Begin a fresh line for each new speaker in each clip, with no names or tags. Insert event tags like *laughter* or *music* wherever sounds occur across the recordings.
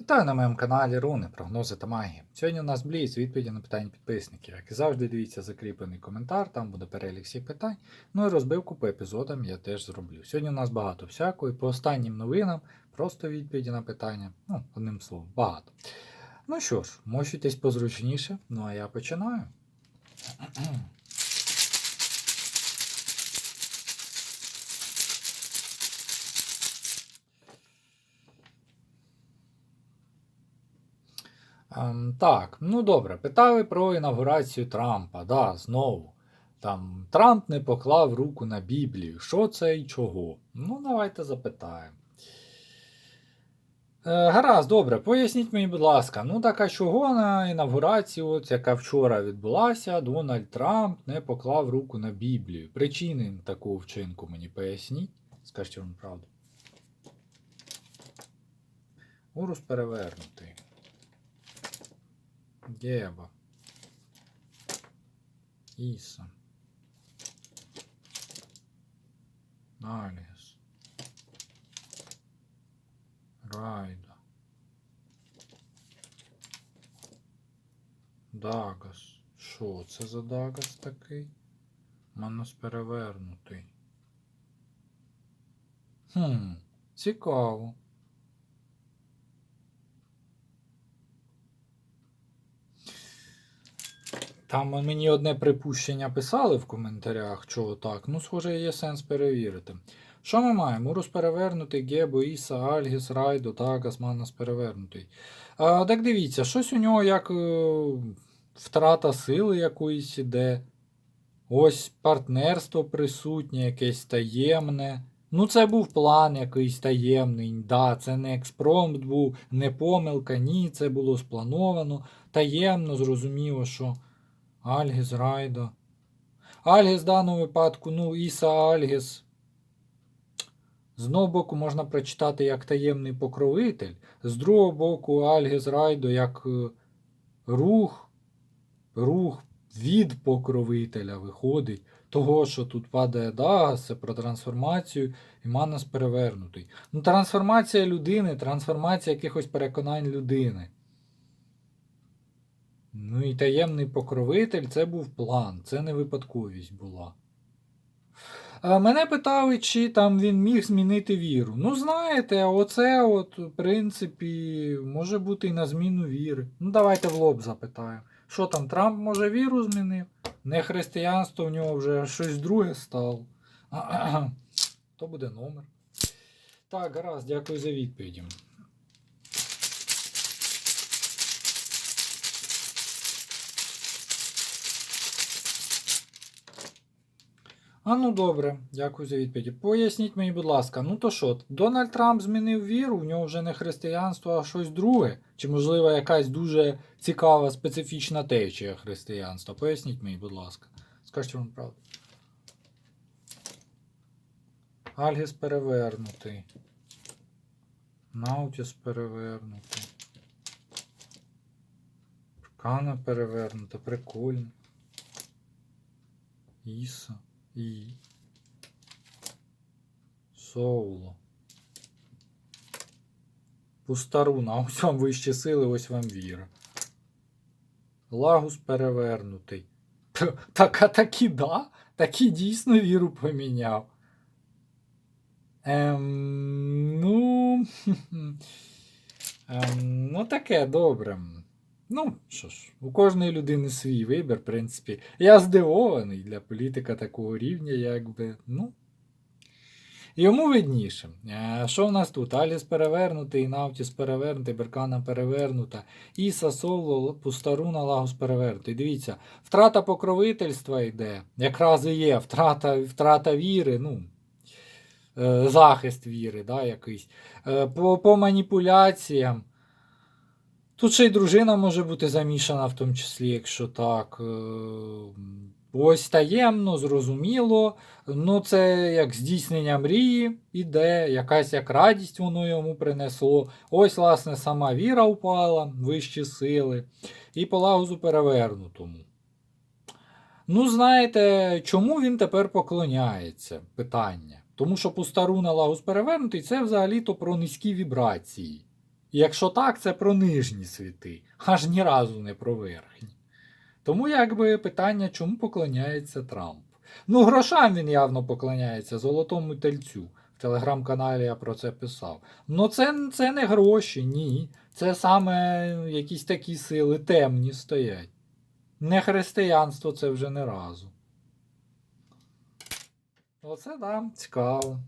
Вітаю на моєму каналі Руни, прогнози та магія. Сьогодні у нас бліц відповіді на питання підписників. Як і завжди, дивіться закріплений коментар, там буде перелік всіх питань. Ну і розбивку по епізодам я теж зроблю. Сьогодні у нас багато всякого, і по останнім новинам просто відповіді на питання. Ну, одним словом, багато. Ну що ж, мощуйтесь позручніше, ну а я починаю. Так, ну добре, питали про інавгурацію Трампа. Да, знову. Там Трамп не поклав руку на Біблію. Що це і чого? Ну, давайте запитаємо. Е, гаразд, добре, поясніть мені, будь ласка, ну так а чого на інавгурацію, от, яка вчора відбулася, Дональд Трамп не поклав руку на Біблію. Причини такого вчинку мені поясніть. Скажіть вам правду. Урус перевернутий. Геба. Іса. Аліс. Райда. Дагас. Що це за Дагас такий? Манус перевернутий. Хм, цікаво. Там мені одне припущення писали в коментарях, чого так. Ну, схоже, є сенс перевірити. Що ми маємо? Урус перевернутий, Гебо, Іса, Альгіс, Райдо, Тагас, Манас перевернутий. А, так дивіться, щось у нього як е, втрата сили якоїсь іде. Ось партнерство присутнє, якесь таємне. Ну, це був план якийсь таємний. Да, це не експромт був, не помилка, ні, це було сплановано. Таємно, зрозуміло, що. Альгіс Райдо. Альгіс в даному випадку, ну, Іса Альгіс. З одного боку можна прочитати як таємний покровитель, з другого боку, Альгіс Райдо як е, рух, рух від покровителя виходить. Того, що тут падає Дагас, це про трансформацію, і Манас перевернутий. Ну, трансформація людини, трансформація якихось переконань людини. Ну і таємний покровитель це був план, це не випадковість була. Мене питали, чи там він міг змінити віру. Ну, знаєте, оце, от, в принципі, може бути і на зміну віри. Ну, давайте в лоб запитаємо. Що там, Трамп може віру змінив? Не християнство в нього вже щось друге стало. *clears throat* То буде номер. Так, гаразд, дякую за відповіді. А ну добре, дякую за відповідь. Поясніть мені, будь ласка, ну то що, Дональд Трамп змінив віру, в нього вже не християнство, а щось друге? Чи, можливо, якась дуже цікава специфічна течія християнства? Поясніть мені, будь ласка. Скажіть вам правду. Альгіс перевернутий. Наутіс перевернутий. Кана перевернута, прикольно. Іса. І. Соуло. Пустаруна, *laughs* ось вам вищі сили, ось вам віра. Лагус перевернутий. *laughs* Так, а такі да? Такі дійсно віру поміняв. Ем, ну. *laughs* Ем, ну, таке добре. Ну, що ж, у кожної людини свій вибір, в принципі. Я здивований для політика такого рівня, якби. Ну. Йому видніше. Що в нас тут? Аліс перевернутий, Навтіс перевернутий, Беркана перевернута, Іса Соло, Пустаруна, Лагус перевернутий. Дивіться, втрата покровительства йде. Якраз і є втрата, втрата віри, ну, е, захист віри, да, якийсь. Е, По, по маніпуляціям. Тут ще й дружина може бути замішана, в тому числі, якщо так. Е, Ось таємно, зрозуміло. Ну, це як здійснення мрії іде, якась як радість воно йому принесло. Ось, власне, сама віра впала, вищі сили, і по лагузу перевернутому. Ну, знаєте, чому він тепер поклоняється? Питання. Тому що пустаруна лагус перевернутий це взагалі-то про низькі вібрації. Якщо так, це про нижні світи, аж ні разу не про верхні. Тому якби питання, чому поклоняється Трамп? Ну, грошам він явно поклоняється золотому тельцю. В телеграм-каналі я про це писав. Ну це, це не гроші, ні. Це саме якісь такі сили темні стоять. Не християнство це вже не разу. Оце да, цікаво.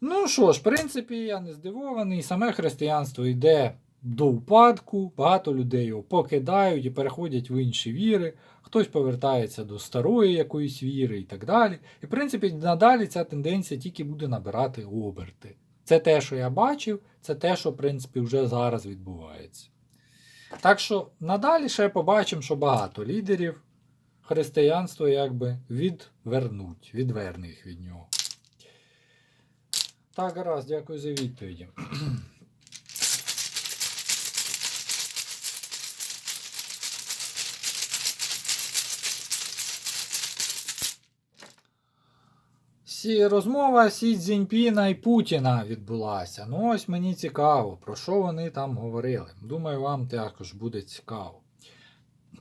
Ну що ж, в принципі, я не здивований. Саме християнство йде до упадку, багато людей його покидають і переходять в інші віри. Хтось повертається до старої якоїсь віри і так далі. І, в принципі, надалі ця тенденція тільки буде набирати оберти. Це те, що я бачив, це те, що, в принципі, вже зараз відбувається. Так що надалі ще побачимо, що багато лідерів християнство якби відвернуть, відверне їх від нього. Так, гаразд, дякую за відповіді. Розмова Сі Цзіньпіна і Путіна відбулася. Ну ось мені цікаво, про що вони там говорили. Думаю, вам також буде цікаво.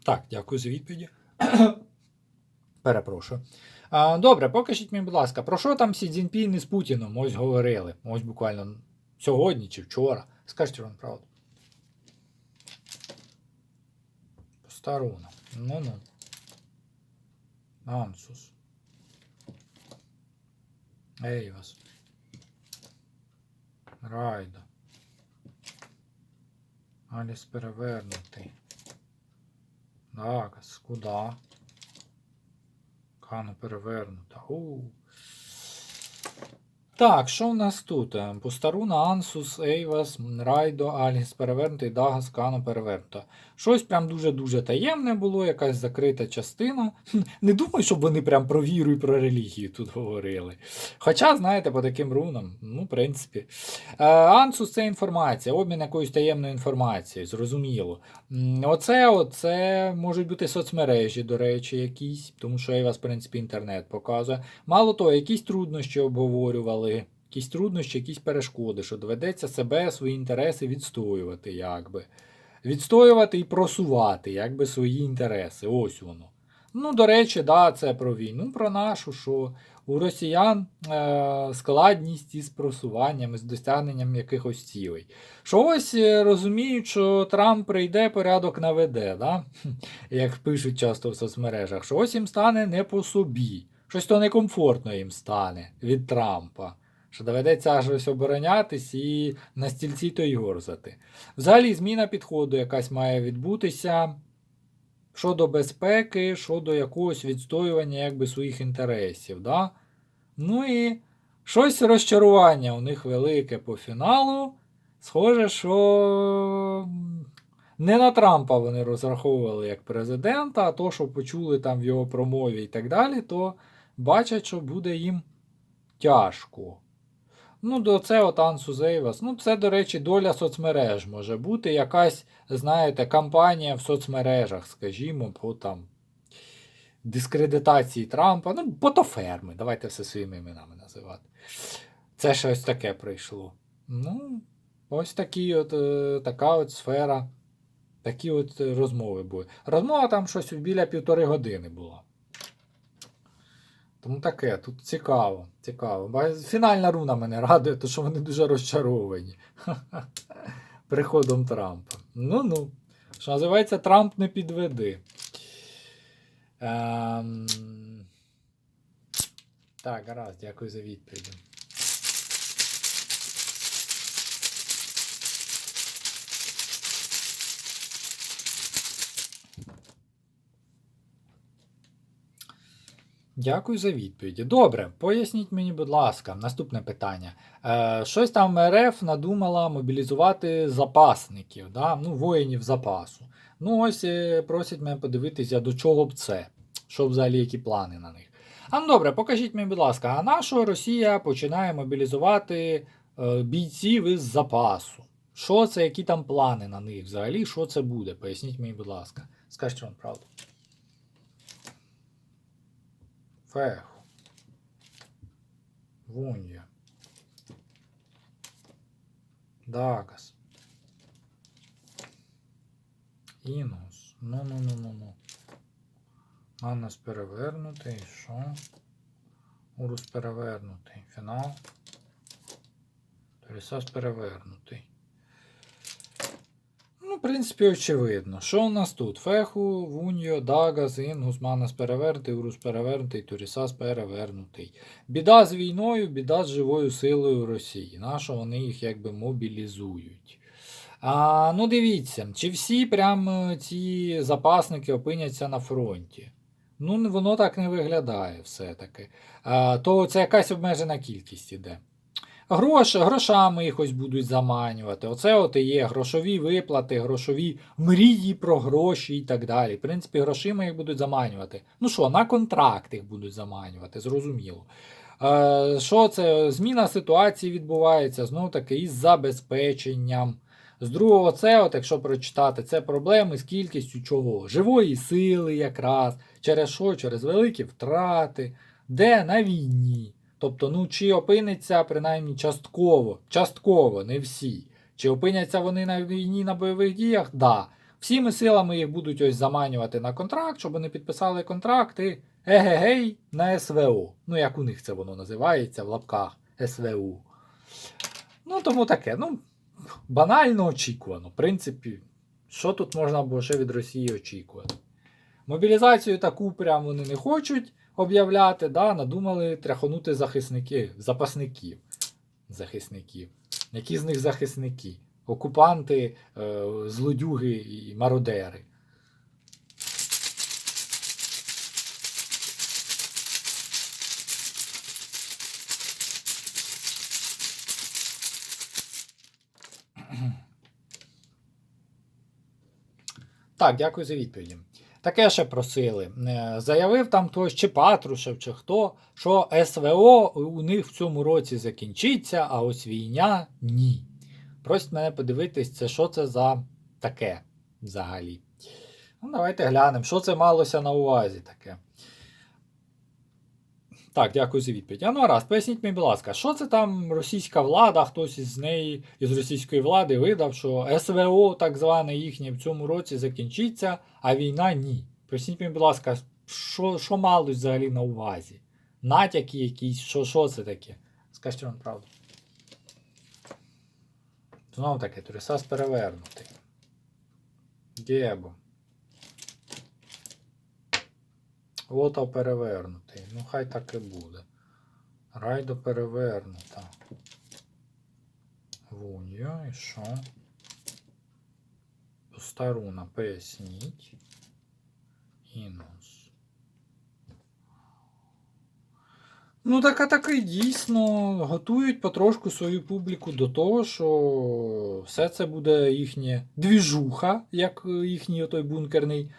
Так, дякую за відповіді. *coughs* Перепрошую. Добре, покажіть мені, будь ласка, про що там Сі Цзіньпін із Путіном ось говорили? Ось буквально сьогодні чи вчора. Скажіть вам правду. Постаруно. Ну-ну. Ансус. Ейвас. Райда. Аліс перевернутий. Дагас. Куда? Кана перевернута. У. Так, що в нас тут? Е, Постаруна, Ансус, Ейвас, Райдо, Альгіс перевернутий, Дагас, Кано перевернута. Щось прям дуже-дуже таємне було, якась закрита частина. Не думаю, щоб вони прям про віру і про релігію тут говорили. Хоча, знаєте, по таким рунам, ну, в принципі. Е, Ансус це інформація, обмін якоюсь таємною інформацією, зрозуміло. Оце, оце можуть бути соцмережі, до речі, якісь, тому що Ейвас, в принципі, інтернет показує. Мало того, якісь труднощі обговорювали, якісь труднощі, якісь перешкоди, що доведеться себе, свої інтереси відстоювати, якби. Відстоювати і просувати, якби свої інтереси. Ось воно. Ну, до речі, да, це про війну, про нашу, що у росіян е- складність із просуванням, із досягненням якихось цілей. Що ось е, розуміють, що Трамп прийде, порядок наведе, да? *laughs* Як пишуть часто в соцмережах, що ось їм стане не по собі. Щось то некомфортно їм стане від Трампа. Що доведеться аж ось оборонятись і на стільці то й горзати. Взагалі, зміна підходу якась має відбутися щодо безпеки, щодо якогось відстоювання якби, своїх інтересів. Да? Ну і щось розчарування у них велике по фіналу. Схоже, що не на Трампа вони розраховували як президента, а то, що почули там в його промові і так далі, то бачать, що буде їм тяжко. Ну, до це от Ансу. Ну, це, до речі, доля соцмереж може бути якась, знаєте, кампанія в соцмережах, скажімо, по там дискредитації Трампа. Ну, ботоферми, давайте все своїми іменами називати. Це щось таке прийшло. Ну, ось такі от, е, така от сфера, такі от розмови були. Розмова там щось біля півтори години була. Тому таке, тут цікаво, цікаво. Фінальна руна мене радує, тому що вони дуже розчаровані *laughs* приходом Трампа. Ну-ну. Що називається, Трамп не підведи. Ем... Так, гаразд, дякую за відповідь. Дякую за відповіді. Добре, поясніть мені, будь ласка, наступне питання. Е, щось там РФ надумала мобілізувати запасників, да? ну, воїнів запасу. Ну, ось е, просять мене подивитися, до чого б це, що взагалі які плани на них. А ну добре, покажіть мені, будь ласка, а на що Росія починає мобілізувати е, бійців із запасу? Що це, які там плани на них взагалі? Що це буде? Поясніть мені, будь ласка. Скажіть вам правду. Феху. Вунья. Дагас. Інгус. Ну-ну-ну-ну-ну. Маннас перевернутий. Що? Урус перевернутий. Фінал. Торісас перевернутий. В принципі, очевидно. Що у нас тут? Феху, Вуньо, Дагас, Інгус, Манас перевернутий, Урус перевернутий, Турісас перевернутий. Біда з війною, біда з живою силою Росії. Нащо вони їх якби мобілізують? А, ну дивіться, чи всі прям е, ці запасники опиняться на фронті? Ну, воно так не виглядає все-таки. То це якась обмежена кількість іде. Гроші, грошами їх ось будуть заманювати. Оце от і є грошові виплати, грошові мрії про гроші і так далі. В принципі, грошима їх будуть заманювати. Ну що, на контракт їх будуть заманювати, зрозуміло. Е, що це? Зміна ситуації відбувається знову таки із забезпеченням. З другого, це, от, якщо прочитати, це проблеми з кількістю чого? Живої сили якраз. Через що? Через великі втрати. Де на війні. Тобто, ну, чи опиниться принаймні частково, частково, не всі. Чи опиняться вони на війні на бойових діях? Да. Всіми силами їх будуть ось заманювати на контракт, щоб вони підписали контракт і егегей на СВО. Ну, як у них це воно називається в лапках СВУ. Ну, тому таке, ну, банально очікувано. В принципі, що тут можна було ще від Росії очікувати? Мобілізацію таку прям вони не хочуть об'являти, да, надумали тряхонути захисники, запасників. Захисників. Які з них захисники? Окупанти, е, злодюги і мародери. Так, дякую за відповіді. Таке ще просили. Е, Заявив там хтось, чи Патрушев, чи хто, що СВО у них в цьому році закінчиться, а ось війня ні. Просить мене подивитись, це що це за таке взагалі. Ну, давайте глянемо, що це малося на увазі таке. Так, дякую за відповідь. А ну раз, поясніть мені, будь ласка, що це там російська влада, хтось із неї, із російської влади видав, що СВО, так зване їхнє, в цьому році закінчиться, а війна ні. Поясніть мені, будь ласка, що, що малось взагалі на увазі? Натяки якісь, що, що це таке? Скажіть вам правду. Знову таки, Турісас перевернутий. Гебо. Лота перевернутий. Ну, хай так і буде. Райдо перевернута. Вуньо, і що? Постаруна, поясніть. Інус. Ну, так а так і дійсно готують потрошку свою публіку до того, що все це буде їхнє двіжуха, як їхній отой бункерний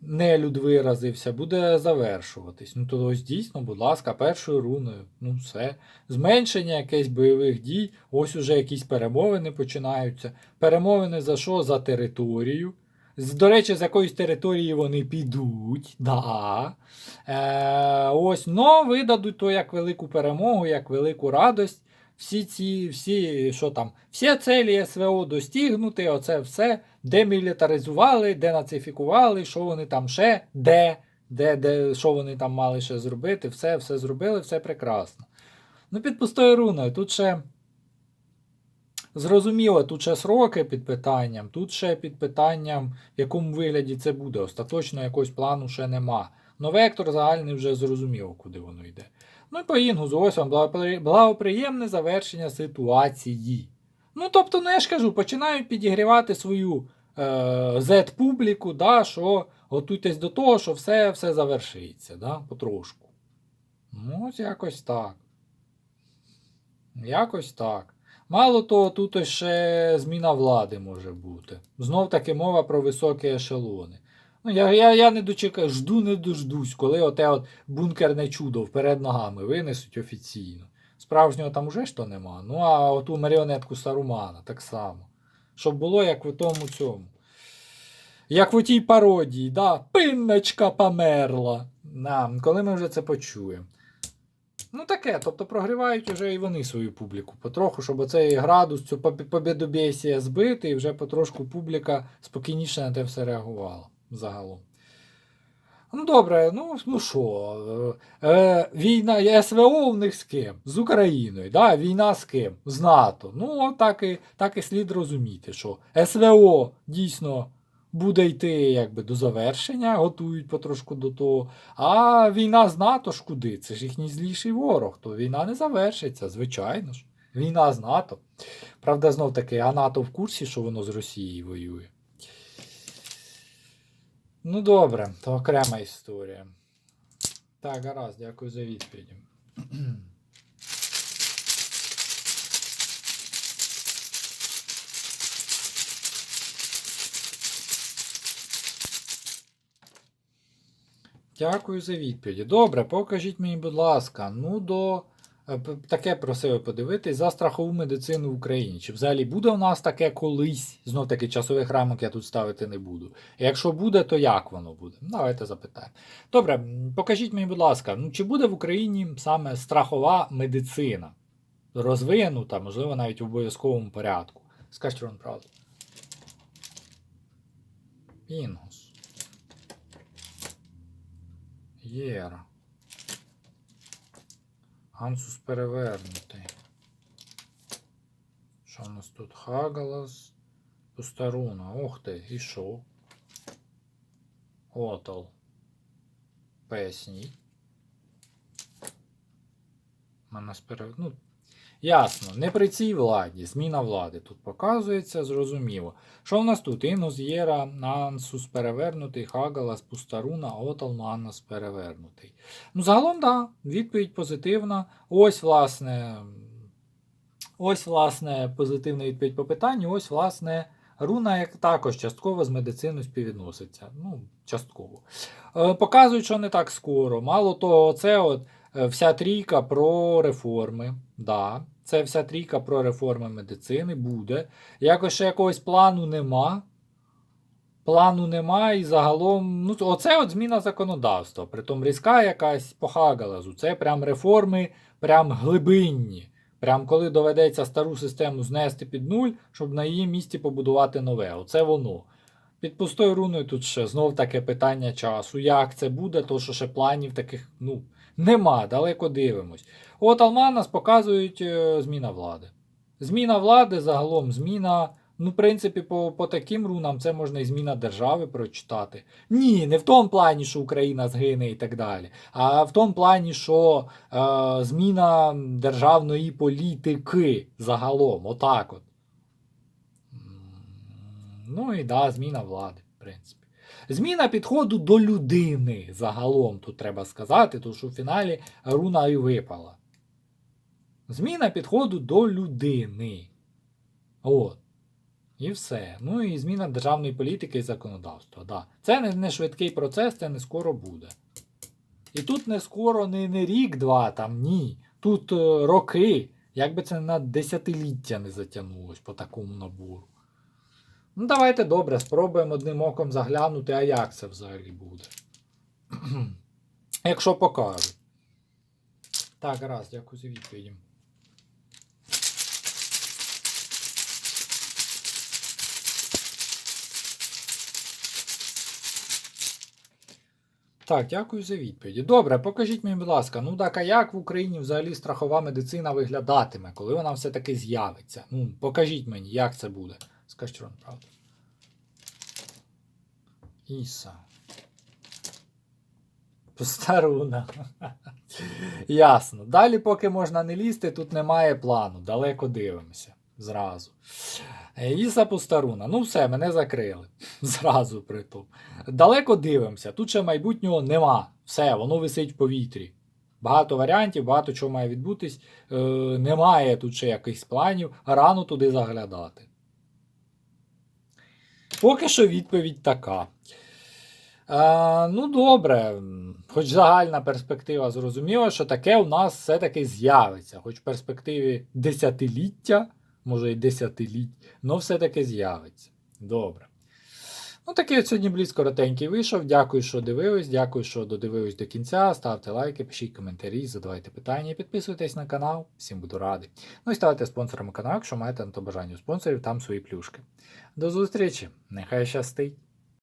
нелюд виразився, буде завершуватись. Ну, то ось дійсно, будь ласка, першою руною. Ну, все. Зменшення якихось бойових дій, ось уже якісь перемовини починаються. Перемовини за що? За територію. До речі, з якоїсь території вони підуть. Да. Е, ось, но видадуть то як велику перемогу, як велику радость. Всі ці, всі, що там, всі цілі СВО достигнути, оце все демілітаризували, денацифікували, що вони там ще, де, де, де, що вони там мали ще зробити, все, все зробили, все прекрасно. Ну, під пустою руною, тут ще. Зрозуміло, тут ще сроки під питанням, тут ще під питанням, в якому вигляді це буде. Остаточно якогось плану ще нема. Но вектор загальний вже зрозуміло, куди воно йде. Ну і по інгузу, ось вам благоприємне завершення ситуації. Ну, тобто, ну я ж кажу, починають підігрівати свою е, Z-публіку, да, що готуйтесь до того, що все, все завершиться, да, потрошку. Ну, ось якось так. Якось так. Мало того, тут ще зміна влади може бути. Знов таки мова про високі ешелони. Ну, я, я, я не дочекаю, жду не дождусь, коли оте от бункерне чудо вперед ногами винесуть офіційно. Справжнього там уже то нема. Ну, а оту маріонетку Сарумана так само. Щоб було як в тому цьому. Як в тій пародії, да, пинночка померла. На, коли ми вже це почуємо. Ну таке, тобто прогрівають вже і вони свою публіку потроху, щоб оцей градус, цю побі- збити, і вже потрошку публіка спокійніше на те все реагувала загалом. Ну добре, ну, ну що, е, е, війна СВО у них з ким? З Україною. Да? Війна з ким? З НАТО. Ну, так і, так і слід розуміти, що СВО дійсно буде йти якби до завершення, готують потрошку до того. А війна з НАТО ж куди? Це ж їхній зліший ворог, то війна не завершиться, звичайно ж. Війна з НАТО. Правда, знов таки, а НАТО в курсі, що воно з Росією воює. Ну добре, то окрема історія. Так, гаразд, дякую за відповіді. Дякую за відповіді. Добре, покажіть мені, будь ласка, ну до. Е, Таке просили подивитись за страхову медицину в Україні. Чи взагалі буде у нас таке колись? Знов таки часових рамок я тут ставити не буду. Якщо буде, то як воно буде? Ну, Давайте запитаємо. Добре, покажіть мені, будь ласка, ну чи буде в Україні саме страхова медицина? Розвинута, можливо, навіть в обов'язковому порядку. Скажіть вам правду. Інгус. Єра. Гансус перевернутий. Що у нас тут? Хагалас. Пустаруна. Ох ти, і що? Отол. Поясніть. Манас пере... Ну, ясно, не при цій владі. Зміна влади тут показується, зрозуміло. Що в нас тут? Інус Єра, Нансус перевернутий, Хагалас, Пустаруна, Отал, Манас перевернутий. Ну, загалом, так, да, відповідь позитивна. Ось, власне, ось, власне, позитивна відповідь по питанню. Ось, власне, руна як також частково з медициною співвідноситься. Ну, частково. Е, показують, що не так скоро. Мало того, це от вся трійка про реформи. Да, це вся трійка про реформи медицини буде. Якось ще якогось плану нема. Плану нема, і загалом, ну, оце от зміна законодавства. Притом різка якась по Хагалазу. Це прям реформи, прям глибинні. Прям коли доведеться стару систему знести під нуль, щоб на її місці побудувати нове. Оце воно. Під пустою руною тут ще знов таке питання часу. Як це буде, то що ще планів таких ну, нема, далеко дивимось. От Алманас показують е, зміна влади. Зміна влади, загалом зміна. Ну, в принципі, по, по таким рунам це можна і зміна держави прочитати. Ні, не в тому плані, що Україна згине і так далі, а в тому плані, що е, зміна державної політики загалом, отак от. Ну і да, зміна влади, в принципі. Зміна підходу до людини загалом тут треба сказати, тому що в фіналі руна і випала. Зміна підходу до людини. От. І все. Ну і зміна державної політики і законодавства. Да. Це не, не швидкий процес, це не скоро буде. І тут не скоро не, не рік-два, там ні. Тут е, роки. Якби це на десятиліття не затягнулось по такому набору. Ну, давайте добре, спробуємо одним оком заглянути, а як це взагалі буде. *clears throat* Якщо покажуть. Так, раз, дякую за відповіді. Так, дякую за відповіді. Добре, покажіть мені, будь ласка, ну так, а як в Україні взагалі страхова медицина виглядатиме, коли вона все-таки з'явиться? Ну, покажіть мені, як це буде. Скажіть вам правду. Іса. Постаруна. *laughs* Ясно. Далі, поки можна не лізти, тут немає плану. Далеко дивимося. Зразу. Е, Іса Постаруна. Ну все, мене закрили. *laughs* Зразу при. Далеко дивимося. Тут ще майбутнього нема. Все, воно висить в повітрі. Багато варіантів, багато чого має відбутись. Е, немає тут ще якихось планів. Рано туди заглядати. Поки що відповідь така. Е, ну, добре, хоч загальна перспектива зрозуміла, що таке у нас все-таки з'явиться. Хоч в перспективі десятиліття, може і десятиліть, але все-таки з'явиться. Добре. Ну, такий от сьогодні бліц коротенький вийшов. Дякую, що дивились. Дякую, що додивились до кінця. Ставте лайки, пишіть коментарі, задавайте питання, підписуйтесь на канал. Всім буду радий. Ну і ставайте спонсорами каналу, якщо маєте на то бажання у спонсорів, там свої плюшки. До зустрічі! Нехай щастить!